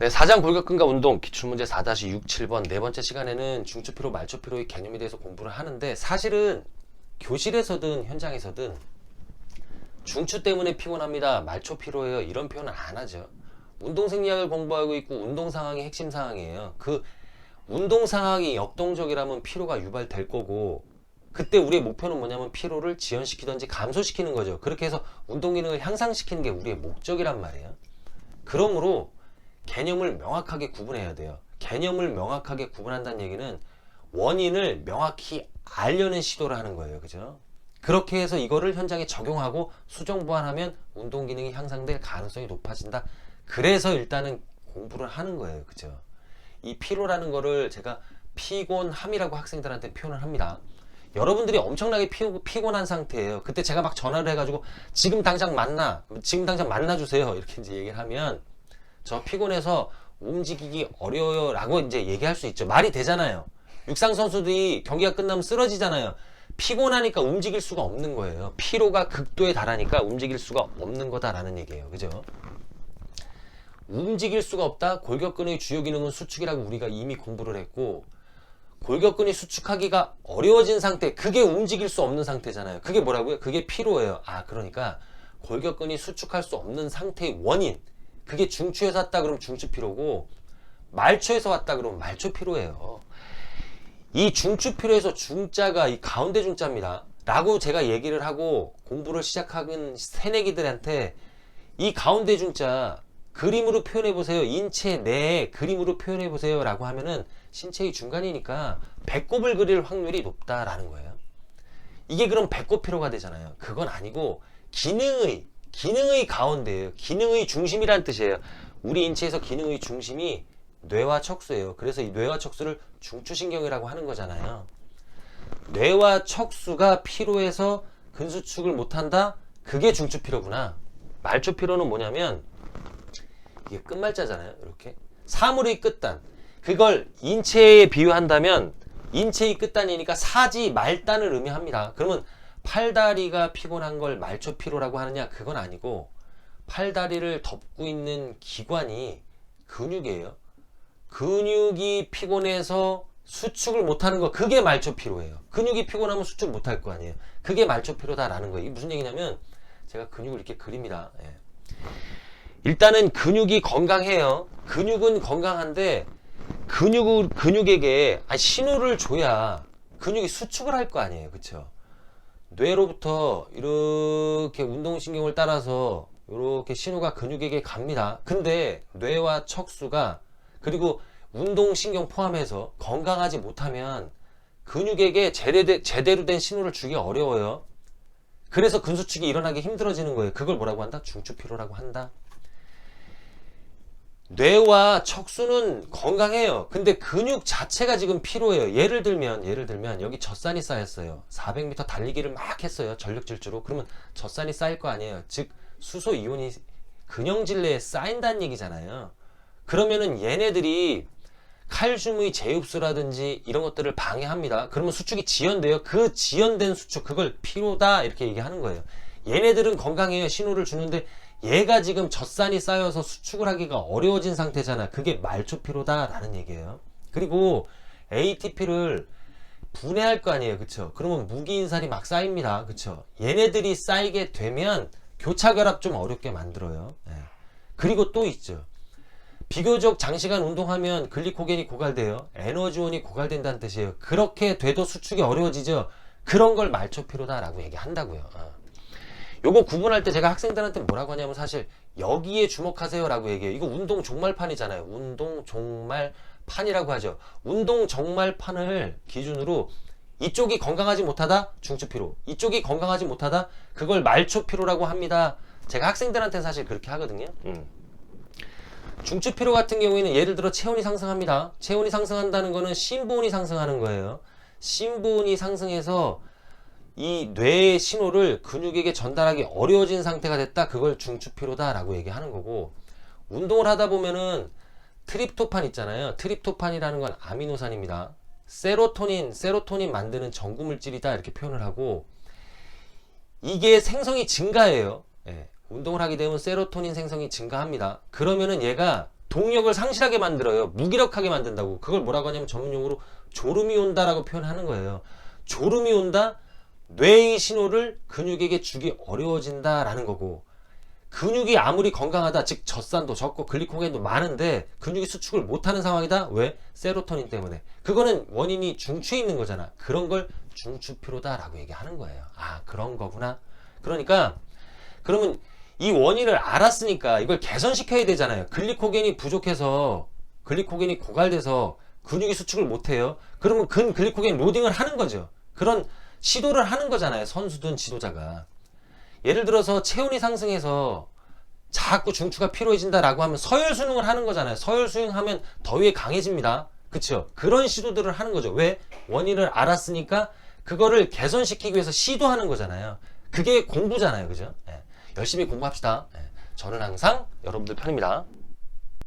네, 사장 골격근과 운동 기출문제 4-67번 네 번째 시간에는 중추피로 말초피로의 개념에 대해서 공부를 하는데 사실은 교실에서든 현장에서든 중추 때문에 피곤합니다. 말초 피로예요. 이런 표현은 안 하죠. 운동 생리학을 공부하고 있고 운동 상황이 핵심 상황이에요. 그 운동 상황이 역동적이라면 피로가 유발될 거고 그때 우리의 목표는 뭐냐면 피로를 지연시키든지 감소시키는 거죠. 그렇게 해서 운동 기능을 향상시키는 게 우리의 목적이란 말이에요. 그러므로 개념을 명확하게 구분해야 돼요. 개념을 명확하게 구분한다는 얘기는 원인을 명확히 알려는 시도를 하는 거예요. 그죠? 그렇게 해서 이거를 현장에 적용하고 수정 보완하면 운동 기능이 향상될 가능성이 높아진다. 그래서 일단은 공부를 하는 거예요. 그죠? 이 피로라는 거를 제가 피곤함이라고 학생들한테 표현을 합니다. 여러분들이 엄청나게 피, 피곤한 상태예요. 그때 제가 막 전화를 해가지고 지금 당장 만나, 지금 당장 만나주세요. 이렇게 이제 얘기를 하면 저 피곤해서 움직이기 어려워요 라고 이제 얘기할 수 있죠. 말이 되잖아요. 육상 선수들이 경기가 끝나면 쓰러지잖아요. 피곤하니까 움직일 수가 없는 거예요. 피로가 극도에 달하니까 움직일 수가 없는 거다라는 얘기예요. 그죠? 움직일 수가 없다. 골격근의 주요 기능은 수축이라고 우리가 이미 공부를 했고 골격근이 수축하기가 어려워진 상태, 그게 움직일 수 없는 상태잖아요. 그게 뭐라고요? 그게 피로예요. 아, 그러니까 골격근이 수축할 수 없는 상태의 원인, 그게 중추에서 왔다 그러면 중추 피로고 말초에서 왔다 그러면 말초 피로예요. 이 중추 피로에서 중자가 이 가운데 중자입니다. 라고 제가 얘기를 하고 공부를 시작하는 새내기들한테 이 가운데 중자 그림으로 표현해 보세요. 인체 내에 그림으로 표현해 보세요. 라고 하면은 신체의 중간이니까 배꼽을 그릴 확률이 높다라는 거예요. 이게 그럼 배꼽 피로가 되잖아요. 그건 아니고 기능의 기능의 가운데예요. 기능의 중심이란 뜻이에요. 우리 인체에서 기능의 중심이 뇌와 척수예요. 그래서 이 뇌와 척수를 중추신경이라고 하는 거잖아요. 뇌와 척수가 피로해서 근수축을 못한다? 그게 중추피로구나. 말초피로는 뭐냐면 이게 끝말자잖아요. 이렇게 사물의 끝단. 그걸 인체에 비유한다면 인체의 끝단이니까 사지 말단을 의미합니다. 그러면 팔다리가 피곤한 걸 말초 피로라고 하느냐? 그건 아니고 팔다리를 덮고 있는 기관이 근육이에요. 근육이 피곤해서 수축을 못하는 거 그게 말초 피로예요. 근육이 피곤하면 수축 못할 거 아니에요. 그게 말초 피로다라는 거예요. 이게 무슨 얘기냐면 제가 근육을 이렇게 그립니다. 예. 일단은 근육이 건강해요. 근육은 건강한데 근육 근육에게 아, 신호를 줘야 근육이 수축을 할 거 아니에요. 그렇죠? 뇌로부터 이렇게 운동신경을 따라서 이렇게 신호가 근육에게 갑니다. 근데 뇌와 척수가 그리고 운동신경 포함해서 건강하지 못하면 근육에게 제대, 제대로 된 신호를 주기 어려워요. 그래서 근수축이 일어나기 힘들어지는 거예요. 그걸 뭐라고 한다? 중추피로라고 한다. 뇌와 척수는 건강해요. 근데 근육 자체가 지금 피로해요. 예를 들면, 예를 들면, 여기 젖산이 쌓였어요. 400m 달리기를 막 했어요. 전력 질주로. 그러면 젖산이 쌓일 거 아니에요. 즉, 수소 이온이 근형질 내에 쌓인다는 얘기잖아요. 그러면은 얘네들이 칼슘의 재흡수라든지 이런 것들을 방해합니다. 그러면 수축이 지연돼요. 그 지연된 수축, 그걸 피로다. 이렇게 얘기하는 거예요. 얘네들은 건강해요. 신호를 주는데 얘가 지금 젖산이 쌓여서 수축을 하기가 어려워진 상태잖아. 그게 말초피로다라는 얘기예요. 그리고 ATP를 분해할 거 아니에요. 그쵸? 그러면 무기인살이 막 쌓입니다. 그쵸? 얘네들이 쌓이게 되면 교차결합 좀 어렵게 만들어요. 예. 그리고 또 있죠. 비교적 장시간 운동하면 글리코겐이 고갈돼요. 에너지원이 고갈된다는 뜻이에요. 그렇게 돼도 수축이 어려워지죠. 그런 걸 말초피로다라고 얘기한다고요. 어. 요거 구분할 때 제가 학생들한테 뭐라고 하냐면 사실 여기에 주목하세요라고 얘기해요. 이거 운동 종말판이잖아요. 운동 종말판이라고 하죠. 운동 종말판을 기준으로 이쪽이 건강하지 못하다 중추 피로, 이쪽이 건강하지 못하다 그걸 말초 피로라고 합니다. 제가 학생들한테 사실 그렇게 하거든요. 음. 중추 피로 같은 경우에는 예를 들어 체온이 상승합니다. 체온이 상승한다는 거는 심부온이 상승하는 거예요. 심부온이 상승해서 이 뇌의 신호를 근육에게 전달하기 어려워진 상태가 됐다. 그걸 중추피로다라고 얘기하는 거고 운동을 하다 보면은 트립토판 있잖아요. 트립토판이라는 건 아미노산입니다. 세로토닌, 세로토닌 만드는 전구 물질이다 이렇게 표현을 하고 이게 생성이 증가해요. 예. 운동을 하게 되면 세로토닌 생성이 증가합니다. 그러면은 얘가 동력을 상실하게 만들어요. 무기력하게 만든다고. 그걸 뭐라고 하냐면 전문 용어로 졸음이 온다라고 표현하는 거예요. 졸음이 온다. 뇌의 신호를 근육에게 주기 어려워진다라는 거고 근육이 아무리 건강하다 즉 젖산도 적고 글리코겐도 많은데 근육이 수축을 못하는 상황이다? 왜? 세로토닌 때문에. 그거는 원인이 중추에 있는 거잖아. 그런 걸 중추피로다라고 얘기하는 거예요. 아 그런 거구나. 그러니까 그러면 이 원인을 알았으니까 이걸 개선시켜야 되잖아요. 글리코겐이 부족해서 글리코겐이 고갈돼서 근육이 수축을 못해요. 그러면 근 글리코겐 로딩을 하는 거죠. 그런 시도를 하는 거잖아요 선수든 지도자가 예를 들어서 체온이 상승해서 자꾸 중추가 피로해진다라고 하면 서열 수능을 하는 거잖아요. 서열 수능하면 더위에 강해집니다. 그쵸? 그런 시도들을 하는 거죠. 왜? 원인을 알았으니까 그거를 개선시키기 위해서 시도하는 거잖아요. 그게 공부잖아요. 그죠? 예. 열심히 공부합시다. 예. 저는 항상 여러분들 편입니다.